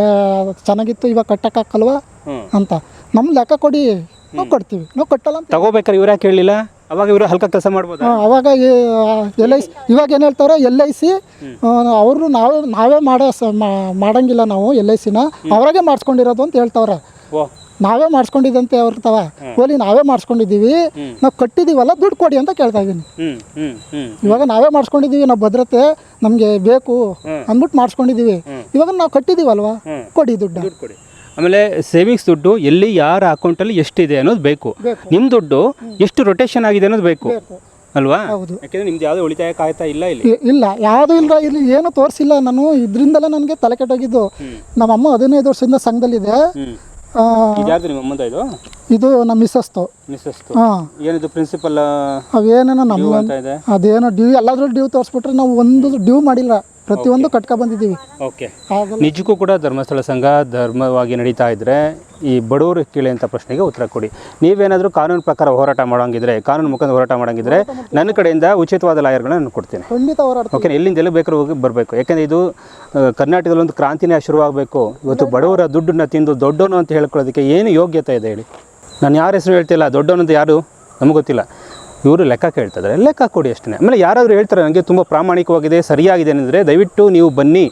ಚೆನ್ನಾಗಿತ್ತು ಇವಾಗ ಕಟ್ಟಕ್ಕಾಗಲ್ವಾ ಅಂತ. ನಮ್ಮ ಲೆಕ್ಕ ಕೊಡಿ ನಾವು ಕೊಡ್ತೀವಿ. ನಾವು ಕೊಟ್ಟಲ್ಲ ಅಂತ ತಗೋಬೇಕಾರೆ ಇವ್ರು ಯಾಕೆ ಹೇಳಿಲ್ಲ ಅವಾಗ ಇವರು ಹಲ್ಕ ಕೆಲಸ ಮಾಡ್ಬೋದು? ಅವಾಗ ಎಲ್ ಐ ಸಿ ಇವಾಗ ಏನು ಹೇಳ್ತಾರೆ ಎಲ್ ಐ ಸಿ ಅವರು ನಾವೇ ನಾವೇ ಮಾಡೋ ಸ- ಮಾ- ಮಾಡಂಗಿಲ್ಲ ನಾವು ಎಲ್ ಐ ಸಿನ. ಅವರಾಗೆ ಮಾಡಿಸ್ಕೊಂಡಿರೋದು ಅಂತ ಹೇಳ್ತಾವ್ರೆ. ಓ. ನಾವೇ ಮಾಡಿಸ್ಕೊಂಡಿದ್ದಂತೆ ಅವ್ರತವ ಓಲಿ ನಾವೇ ಮಾಡಿಸ್ಕೊಂಡಿದ್ದೀವಿ ನಾವು ಕಟ್ಟಿದ್ದೀವಲ್ಲ ದುಡ್ಡು ಕೊಡಿ ಅಂತ ಕೇಳ್ತಾ ಇದ್ದೀನಿ ಹ್ಞೂ ಹ್ಞೂ ಹ್ಞೂ ಇವಾಗ ನಾವೇ ಮಾಡಿಸ್ಕೊಂಡಿದ್ದೀವಿ ನಾವು ಭದ್ರತೆ ನಮಗೆ ಬೇಕು ಅಂದ್ಬಿಟ್ಟು ಮಾಡಿಸ್ಕೊಂಡಿದ್ದೀವಿ ಇವಾಗ ನಾವು ಕಟ್ಟಿದ್ದೀವಲ್ವಾ ಕೊಡಿ ದುಡ್ಡು. ದುಡ್ಡು ಕೊಡಿ. ಆಮೇಲೆ ಸೇವಿಂಗ್ಸ್ ದುಡ್ಡು ಎಲ್ಲಿ ಯಾರ ಅಕೌಂಟಲ್ಲಿ ಎಷ್ಟಿದೆ ಅನ್ನೋದು ಬೇಕು. ನಿಮ್ಮ ದುಡ್ಡು ಎಷ್ಟು ರೊಟೇಷನ್ ಆಗಿದೆ ಅನ್ನೋದು ಬೇಕು. ಅಲ್ವಾ? ಹೌದು. ಯಾಕೆಂದ್ರೆ ನಿಮ್ದು ಯಾವುದೇ ಉಳಿತಾಯ ಕಾಯ್ತಾ ಇಲ್ಲ ಇಲ್ಲಿ? ಇಲ್ಲ ಯಾವುದು ಇಲ್ಲ ಇಲ್ಲಿ ಏನು ತೋರಿಸಿಲ್ಲ ನಾನು. ಇದರಿಂದಲೇ ನನಗೆ ತಲೆ ಕೆಟ್ಟೋಗಿದ್ದು. ನಮ್ಮಮ್ಮ ಹದಿನೈದು ವರ್ಷದಿಂದ ಸಂಘದಲ್ಲಿದೆ. ನಿಮ್ಮ ಇದು? ಇದು ನಮ್ಮ ಮಿಸ್ಸಸ್ತು ಮಿಸ್ಸಸ್ತು ಹಾಂ. ಏನಿದು ಪ್ರಿನ್ಸಿಪಲ್ ಅವೇನೇನೋ ನಮ್ಮ ಅಂತ ಇದೆ? ಅದೇನೋ ಡ್ಯೂ ಎಲ್ಲಾದ್ರೂ ಡ್ಯೂ ತೋರಿಸ್ಬಿಟ್ರೆ ನಾವು ಒಂದು ಡ್ಯೂ ಮಾಡಿಲ್ಲ. ಪ್ರತಿಯೊಂದು ಕಟ್ಕ ಬಂದಿದ್ದೀವಿ. ಓಕೆ ನಿಜಕ್ಕೂ ಕೂಡ ಧರ್ಮಸ್ಥಳ ಸಂಘ ಧರ್ಮವಾಗಿ ನಡೀತಾ ಇದ್ರೆ ಈ ಬಡವರು ಅಂತ ಪ್ರಶ್ನೆಗೆ ಉತ್ತರ ಕೊಡಿ. ನೀವೇನಾದರೂ ಕಾನೂನು ಪ್ರಕಾರ ಹೋರಾಟ ಮಾಡೋಂಗಿದ್ರೆ ಕಾನೂನು ಮುಖಾಂತರ ಹೋರಾಟ ಮಾಡೋಂಗಿದ್ರೆ ನನ್ನ ಕಡೆಯಿಂದ ಉಚಿತವಾದ ಲಾಯರ್ಗಳನ್ನ ನಾನು ಕೊಡ್ತೀನಿ. ಖಂಡಿತ ಹೋರಾಟ ಓಕೆ ಎಲ್ಲಿಂದ ಎಲ್ಲಿ ಬೇಕಾದ್ರೂ ಹೋಗಿ ಬರಬೇಕು. ಯಾಕಂದ್ರೆ ಇದು ಕರ್ನಾಟಕದಲ್ಲಿ ಒಂದು ಕ್ರಾಂತಿನೇ ಶುರುವಾಗಬೇಕು. ಇವತ್ತು ಬಡವರ ದುಡ್ಡನ್ನ ತಿಂದು ದೊಡ್ಡೋನು ಅಂತ ಹೇಳ್ಕೊಳ್ಳೋದಕ್ಕೆ ಏನು ಯೋಗ್ಯತೆ ಇದೆ ಹೇಳಿ? ನಾನು ಯಾರ ಹೆಸರು ಹೇಳ್ತಿಲ್ಲ ದೊಡ್ಡವನಂತ ಯಾರು ನಮಗೆ ಗೊತ್ತಿಲ್ಲ. ಇವರು ಲೆಕ್ಕ ಕೇಳ್ತಿದ್ದಾರೆ ಲೆಕ್ಕ ಕೊಡಿ ಅಷ್ಟೇ ಆಮೇಲೆ ಯಾರಾದರೂ ಹೇಳ್ತಾರೆ ನನಗೆ ತುಂಬ ಪ್ರಾಮಾಣಿಕವಾಗಿದೆ, ಸರಿಯಾಗಿದೆ ಅಂದರೆ ದಯವಿಟ್ಟು ನೀವು ಬನ್ನಿ.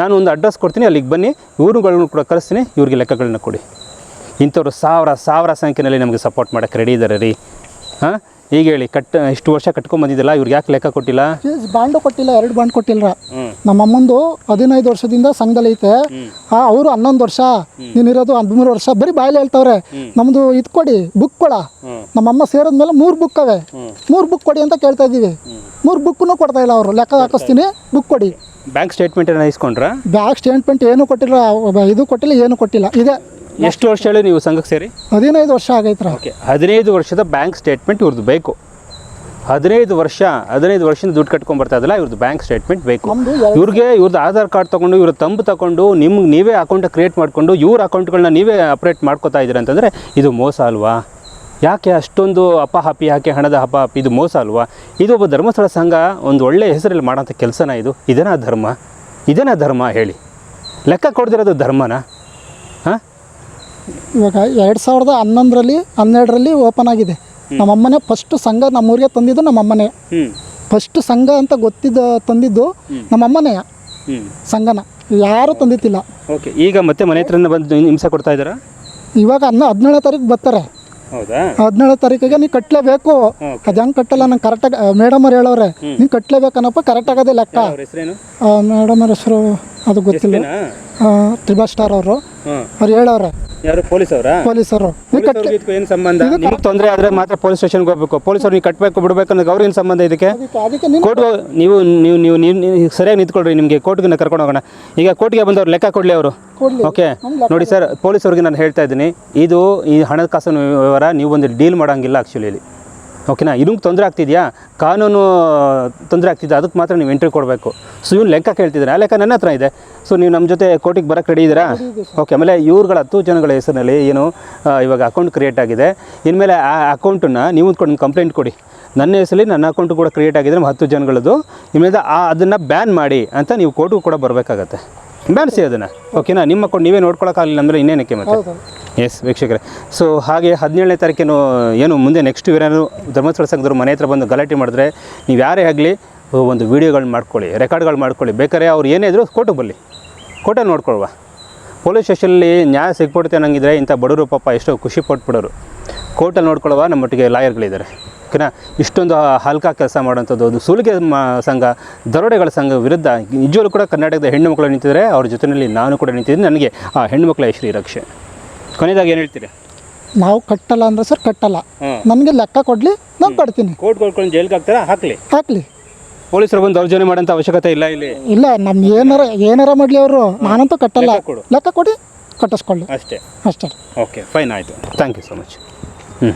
ನಾನು ಒಂದು ಅಡ್ರೆಸ್ ಕೊಡ್ತೀನಿ, ಅಲ್ಲಿಗೆ ಬನ್ನಿ. ಇವ್ರುಗಳನ್ನು ಕೂಡ ಕಳಿಸ್ತೀನಿ, ಇವ್ರಿಗೆ ಲೆಕ್ಕಗಳನ್ನ ಕೊಡಿ. ಇಂಥವ್ರು ಸಾವಿರ ಸಾವಿರ ಸಂಖ್ಯೆಯಲ್ಲಿ ನಮಗೆ ಸಪೋರ್ಟ್ ಮಾಡೋಕ್ಕೆ ರೆಡಿ ಇದ್ದಾರೆ ರೀ. ಹಾಂ? ಈಗ ಹೇಳಿ ಕಟ್ ಇಷ್ಟು ವರ್ಷ ಕಟ್ಕೊಂಬಂದಿದ್ದಲ್ಲ ಇವ್ರಿಗೆ ಯಾಕೆ ಲೆಕ್ಕ ಕೊಟ್ಟಿಲ್ಲ? ಬಾಂಡು ಕೊಟ್ಟಿಲ್ಲ ಎರಡು ಬಾಂಡ್ ಕೊಟ್ಟಿಲ್ಲ ನಮ್ಮಮ್ಮಂದು ನಮ್ಮ ಅಮ್ಮಂದು ಹದಿನೈದು ವರ್ಷದಿಂದ ಸಂಘದಲ್ಲಿ ಐತೆ. ಆ ಅವರು ಹನ್ನೊಂದು ವರ್ಷ ನೀನಿರೋದು ಹದಿಮೂರು ವರ್ಷ ಬರೀ ಬಾಯಲ್ಲಿ ಹೇಳ್ತಾವ್ರೆ. ನಮ್ಮದು ಇದು ಕೊಡಿ ಬುಕ್ ಕೊಡ. ನಮ್ಮಮ್ಮ ಸೇರಿದ್ಮೇಲೆ ಮೂರು ಬುಕ್ ಅವೆ. ಮೂರು ಬುಕ್ ಕೊಡಿ ಅಂತ ಕೇಳ್ತಾ ಇದ್ದೀವಿ. ಮೂರು ಬುಕ್ನು ಕೊಡ್ತಾ ಇಲ್ಲ ಅವರು. ಲೆಕ್ಕ ಹಾಕಿಸ್ತೀನಿ ಬುಕ್ ಕೊಡಿ. ಬ್ಯಾಂಕ್ ಸ್ಟೇಟ್ಮೆಂಟ್ ಇಸ್ಕೊಂಡ್ರಾ? ಬ್ಯಾಗ್ ಸ್ಟೇಟ್ಮೆಂಟ್ ಏನು ಕೊಟ್ಟಿಲ್ಲ ಇದು ಕೊಟ್ಟಿಲ್ಲ ಏನು ಕೊಟ್ಟಿಲ್ಲ. ಇದೆ. ಎಷ್ಟು ವರ್ಷ ಹೇಳಿ ನೀವು ಸಂಘಕ್ಕೆ ಸೇರಿ? ಹದಿನೈದು ವರ್ಷ ಆಗೈತ್ರ. ಓಕೆ ಹದಿನೈದು ವರ್ಷದ ಬ್ಯಾಂಕ್ ಸ್ಟೇಟ್ಮೆಂಟ್ ಇವ್ರದ್ದು ಬೇಕು. ಹದಿನೈದು ವರ್ಷ ಹದಿನೈದು ವರ್ಷದಿಂದ ದುಡ್ಡು ಕಟ್ಕೊಂಡ್ ಬರ್ತಾ ಇದ್ದಲ್ಲ ಇವ್ರದ್ದು ಬ್ಯಾಂಕ್ ಸ್ಟೇಟ್ಮೆಂಟ್ ಬೇಕು. ಇವ್ರಿಗೆ ಇವ್ರದ್ದು ಆಧಾರ್ ಕಾರ್ಡ್ ತಗೊಂಡು ಇವ್ರ ತಂಬು ತಗೊಂಡು ನಿಮ್ಗೆ ನೀವೇ ಅಕೌಂಟ್ ಕ್ರಿಯೇಟ್ ಮಾಡಿಕೊಂಡು ಇವ್ರ ಅಕೌಂಟ್ಗಳನ್ನ ನೀವೇ ಆಪ್ರೇಟ್ ಮಾಡ್ಕೋತಾ ಇದ್ದೀರ ಅಂತಂದರೆ ಇದು ಮೋಸ ಅಲ್ವಾ? ಯಾಕೆ ಅಷ್ಟೊಂದು ಅಪಹಾಪಿ ಯಾಕೆ ಹಣದ ಅಪಹಾಪಿ ಇದು ಮೋಸ ಅಲ್ವಾ? ಇದು ಒಬ್ಬ ಧರ್ಮಸ್ಥಳ ಸಂಘ ಒಂದು ಒಳ್ಳೆಯ ಹೆಸರಲ್ಲಿ ಮಾಡೋಂಥ ಕೆಲಸನ ಇದು? ಇದೇನಾ ಧರ್ಮ? ಇದೇನಾ ಧರ್ಮ ಹೇಳಿ. ಲೆಕ್ಕ ಕೊಡ್ದಿರೋದು ಧರ್ಮನಾ? ಹಾಂ? ಇವಾಗ ಎರಡು ಸಾವಿರದ ಹನ್ನೊಂದರಲ್ಲಿ ಹನ್ನೆರಡರಲ್ಲಿ ಓಪನ್ ಆಗಿದೆ. ನಮ್ಮಮ್ಮನೇ ಫಸ್ಟ್ ಸಂಘ ನಮ್ಮೂರಿಗೆ ತಂದಿದ್ದು ನಮ್ಮಮ್ಮನೇ. ಫಸ್ಟ್ ಸಂಘ ಅಂತ ಗೊತ್ತಿದ್ದ ತಂದಿದ್ದು ನಮ್ಮಮ್ಮನೇ. ಹ್ಞೂ ಸಂಘನ. ಯಾರು ತಂದಿತ್ತಿಲ್ಲ ಓಕೆ ಈಗ ಮತ್ತೆ ಮನೆ ಹತ್ರನೇ ಬಂದು ಹಿಂಸೆ ಕೊಡ್ತಾ ಇದ್ದಾರಾ? ಇವಾಗ ಹನ್ನ ಹದಿನೇಳನೇ ತಾರೀಕು ಬರ್ತಾರೆ. ಹೌದಾ? ಹದಿನೇಳನೇ ತಾರೀಕಿಗೆ ನೀವು ಕಟ್ಲೇಬೇಕು. ಅದು ಹೆಂಗೆ ಕಟ್ಟಲ್ಲ? ನಂಗೆ ಕರೆಕ್ಟಾಗಿ ಮೇಡಮ್ ಅವ್ರು ಹೇಳೋರೆ ನೀವು ಕಟ್ಲೇಬೇಕನ್ನಪ್ಪ ಕರೆಕ್ಟ್ ಆಗೋದೇ ಲೆಕ್ಕ. ಮೇಡಮ್ ಅವ್ರ ಹೆಸರು ಅದು ಗೊತ್ತಿಲ್ಲ. ತ್ರಿಭಾ ಸ್ಟಾರ್ ಅವರು. ಅವ್ರು ಹೇಳವ್ರೆ. ಯಾರು? ಪೊಲೀಸ್ ಅವರಾ ಪೊಲೀಸರು ನೀವು ಕಟ್ಟ ಏನು ಸಂಬಂಧ? ನಿಮಗೆ ತೊಂದರೆ ಆದ್ರೆ ಮಾತ್ರ ಪೊಲೀಸ್ ಸ್ಟೇಷನ್ಗೆ ಹೋಗ್ಬೇಕು. ಪೊಲೀಸರು ನೀವು ಕಟ್ಟಬೇಕು ಬಿಡಬೇಕು ಅನ್ನೋದು ಅವ್ರಿಗೆ ಏನು ಸಂಬಂಧ ಇದಕ್ಕೆ? ಅದಕ್ಕೆ ಅದಕ್ಕೆ ನೀನು ಕೋರ್ಟ್ ನೀವು ನೀವು ನೀವು ನೀವು ನೀವು ಸರಿಯಾಗಿ ನಿಂತ್ಕೊಳ್ರಿ ನಿಮಗೆ. ಕೋರ್ಟ್ಗೆ ಕರ್ಕೊಂಡು ಹೋಗೋಣ. ಈಗ ಕೋರ್ಟ್ಗೆ ಬಂದವ್ರು ಲೆಕ್ಕ ಕೊಡಲಿ ಅವರು. ಕೊಡ್ಲಿ. ಓಕೆ ನೋಡಿ ಸರ್ ಪೊಲೀಸ್ ಅವ್ರಿಗೆ ನಾನು ಹೇಳ್ತಾ ಇದ್ದೀನಿ. ಇದು ಈ ಹಣಕಾಸಿನ ವ್ಯವಹಾರ ನೀವು ಒಂದು ಡೀಲ್ ಮಾಡೋಂಗಿಲ್ಲ ಆಕ್ಚುಲಿ ಓಕೆನಾ? ಇದಕ್ಕೆ ತೊಂದರೆ ಆಗ್ತಿದೆಯಾ? ಕಾನೂನು ತೊಂದರೆ ಆಗ್ತಿದೆ ಅದಕ್ಕೆ ಮಾತ್ರ ನೀವು ಎಂಟ್ರಿ ಕೊಡಬೇಕು. ಸೊ ಇವ್ನು ಲೆಕ್ಕ ಕೇಳ್ತಿದ್ದಾರೆ ಆ ಲೆಕ್ಕ ನನ್ನ ಹತ್ರ ಇದೆ. ಸೊ ನೀವು ನಮ್ಮ ಜೊತೆ ಕೋರ್ಟಿಗೆ ಬರೋಕ್ಕೆ ರೆಡಿ ಇದ್ದೀರಾ? ಓಕೆ ಆಮೇಲೆ ಇವ್ರುಗಳ ಹತ್ತು ಜನಗಳ ಹೆಸರಿನಲ್ಲಿ ಏನು ಇವಾಗ ಅಕೌಂಟ್ ಕ್ರಿಯೇಟ್ ಆಗಿದೆ. ಇನ್ಮೇಲೆ ಆ ಅಕೌಂಟನ್ನು ನೀವು ಕೊಂಡು ಕಂಪ್ಲೇಂಟ್ ಕೊಡಿ. ನನ್ನ ಹೆಸರಲ್ಲಿ ನನ್ನ ಅಕೌಂಟ್ ಕೂಡ ಕ್ರಿಯೇಟ್ ಆಗಿದೆ ನಮ್ಮ ಹತ್ತು ಜನಗಳದ್ದು. ಇನ್ಮೇಲೆ ಆ ಅದನ್ನು ಬ್ಯಾನ್ ಮಾಡಿ ಅಂತ ನೀವು ಕೋರ್ಟಿಗೆ ಕೂಡ ಬರಬೇಕಾಗತ್ತೆ. ಬ್ಯಾನ್ಸಿ ಅದನ್ನು. ಓಕೆನಾ ನಿಮ್ಮ ಅಕೌಂಟ್ ನೀವೇ ನೋಡ್ಕೊಳಕ್ಕಾಗಲಿಲ್ಲ ಅಂದರೆ ಇನ್ನೇನಕ್ಕೆ ಮತ್ತೆ? ಎಸ್ ವೀಕ್ಷಕರೇ. ಸೊ ಹಾಗೆ ಹದಿನೇಳನೇ ತಾರೀಕೇನು ಏನು ಮುಂದೆ ನೆಕ್ಸ್ಟ್ ಇವರೇನು ಧರ್ಮಸ್ಥಳ ಸಂಘದವ್ರು ಮನೆ ಹತ್ರ ಬಂದು ಗಲಾಟೆ ಮಾಡಿದ್ರೆ ನೀವು ಯಾರೇ ಆಗಲಿ ಒಂದು ವೀಡಿಯೋಗಳು ಮಾಡ್ಕೊಳ್ಳಿ ರೆಕಾರ್ಡ್ಗಳು ಮಾಡ್ಕೊಳ್ಳಿ. ಬೇಕಾದ್ರೆ ಅವ್ರು ಏನೇ ಇದ್ರು ಕೋರ್ಟಿಗೆ ಬರಲಿ ಕೋಟೆ ನೋಡ್ಕೊಳ್ವಾ ಪೊಲೀಸ್ ಸ್ಟೇಷನಲ್ಲಿ ನ್ಯಾಯ ಸಿಗ್ಬಿಡುತ್ತೆ ಅನ್ನಂಗಿದ್ರೆ ಇಂಥ ಬಡವರು ಪಾಪ ಎಷ್ಟೋ ಖುಷಿ ಪಟ್ಬಿಡೋರು. ಕೋರ್ಟಲ್ಲಿ ನೋಡ್ಕೊಳ್ಳುವ ನಮ್ಮೊಟ್ಟಿಗೆ ಲಾಯರ್ಗಳಿದ್ದಾರೆ ಓಕೆನಾ ಇಷ್ಟೊಂದು ಹಲ್ಕ ಕೆಲಸ ಮಾಡುವಂಥದ್ದು ಒಂದು ಸುಲಿಗೆ ಮ ಸಂಘ ದರೋಡೆಗಳ ಸಂಘ ವಿರುದ್ಧ ನಿಜವಲ್ಲೂ ಕೂಡ ಕರ್ನಾಟಕದ ಹೆಣ್ಣು ಮಕ್ಕಳು ನಿಂತಿದ್ದಾರೆ. ಅವ್ರ ಜೊತೆಯಲ್ಲಿ ನಾನು ಕೂಡ ನಿಂತಿದ್ದೀನಿ. ನನಗೆ ಆ ಹೆಣ್ಣು ಮಕ್ಕಳ ಹೆಸರು ರಕ್ಷೆ ಕೊನೆಯದಾಗಿ ಏನು ಹೇಳ್ತೀರಿ? ನಾವು ಕಟ್ಟಲ್ಲ ಅಂದ್ರೆ ಸರ್ ಕಟ್ಟಲ್ಲ. ನಮಗೆ ನನಗೆ ಲೆಕ್ಕ ಕೊಡಲಿ ನಾನು ಕಟ್ತೀನಿ. ಕೋರ್ಟ್ ಕೊಡ್ಕೊಂಡು ಜೈಲ್ಗೆ ಹಾಕ್ತಾರಾ? ಹಾಕಲಿ. ಹಾಕ್ಲಿ. ಪೊಲೀಸರು ಬಂದು ದೌರ್ಜನ್ಯ ಮಾಡೋಂಥ ಅವಶ್ಯಕತೆ ಇಲ್ಲ ಇಲ್ಲಿ? ಇಲ್ಲ ನಮ್ ಏನಾರ ಏನಾರ ಮಾಡ್ಲಿ ಅವರು. ನಾನಂತೂ ಕಟ್ಟಲ್ಲ. ಲೆಕ್ಕ ಕೊಡಿ. ಕಟ್ಟಿಸ್ಕೊಳ್ಳಿ. ಅಷ್ಟೇ. ಅಷ್ಟೇ. ಓಕೆ ಫೈನ್ ಆಯಿತು. ಥ್ಯಾಂಕ್ ಯು ಸೊ ಮಚ್ ಹ್ಞೂ